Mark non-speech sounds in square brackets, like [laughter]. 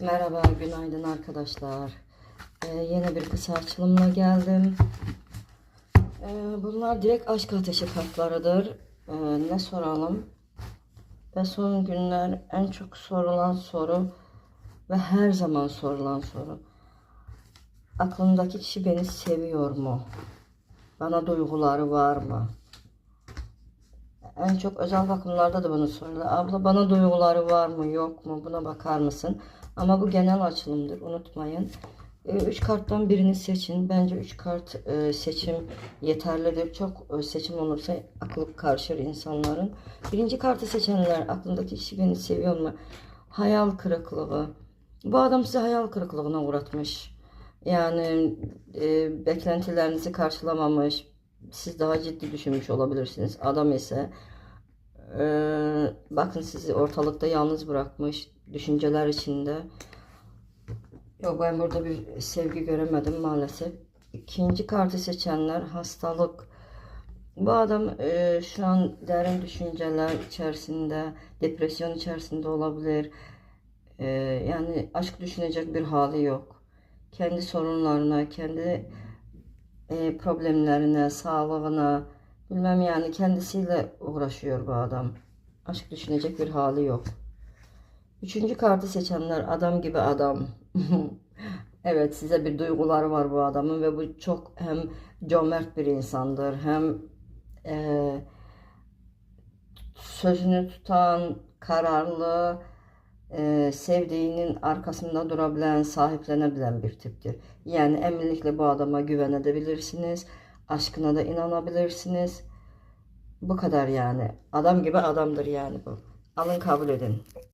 Merhaba, günaydın arkadaşlar. Ee, yeni bir kısa açılımla geldim. Ee, bunlar direkt aşk ateşi kartlarıdır. Ee, ne soralım? Ve son günler en çok sorulan soru ve her zaman sorulan soru. Aklımdaki kişi beni seviyor mu? Bana duyguları var mı? En çok özel bakımlarda da bunu soruyorlar. Abla bana duyguları var mı yok mu buna bakar mısın? Ama bu genel açılımdır unutmayın. E, Üç karttan birini seçin. Bence üç kart e, seçim yeterlidir. Çok e, seçim olursa aklı karışır insanların. Birinci kartı seçenler aklındaki kişi beni seviyor mu? Hayal kırıklığı. Bu adam sizi hayal kırıklığına uğratmış. Yani e, beklentilerinizi karşılamamış. Siz daha ciddi düşünmüş olabilirsiniz. Adam ise e, bakın sizi ortalıkta yalnız bırakmış. Düşünceler içinde. Yok ben burada bir sevgi göremedim maalesef. İkinci kartı seçenler hastalık. Bu adam e, şu an derin düşünceler içerisinde, depresyon içerisinde olabilir. E, yani aşk düşünecek bir hali yok. Kendi sorunlarına, kendi e, problemlerine, sağlığına, bilmem yani kendisiyle uğraşıyor bu adam. Aşk düşünecek bir hali yok. Üçüncü kartı seçenler adam gibi adam. [laughs] evet size bir duyguları var bu adamın ve bu çok hem cömert bir insandır hem e, sözünü tutan, kararlı, e, sevdiğinin arkasında durabilen, sahiplenebilen bir tiptir. Yani eminlikle bu adama güvenebilirsiniz. Aşkına da inanabilirsiniz. Bu kadar yani. Adam gibi adamdır yani bu. Alın kabul edin.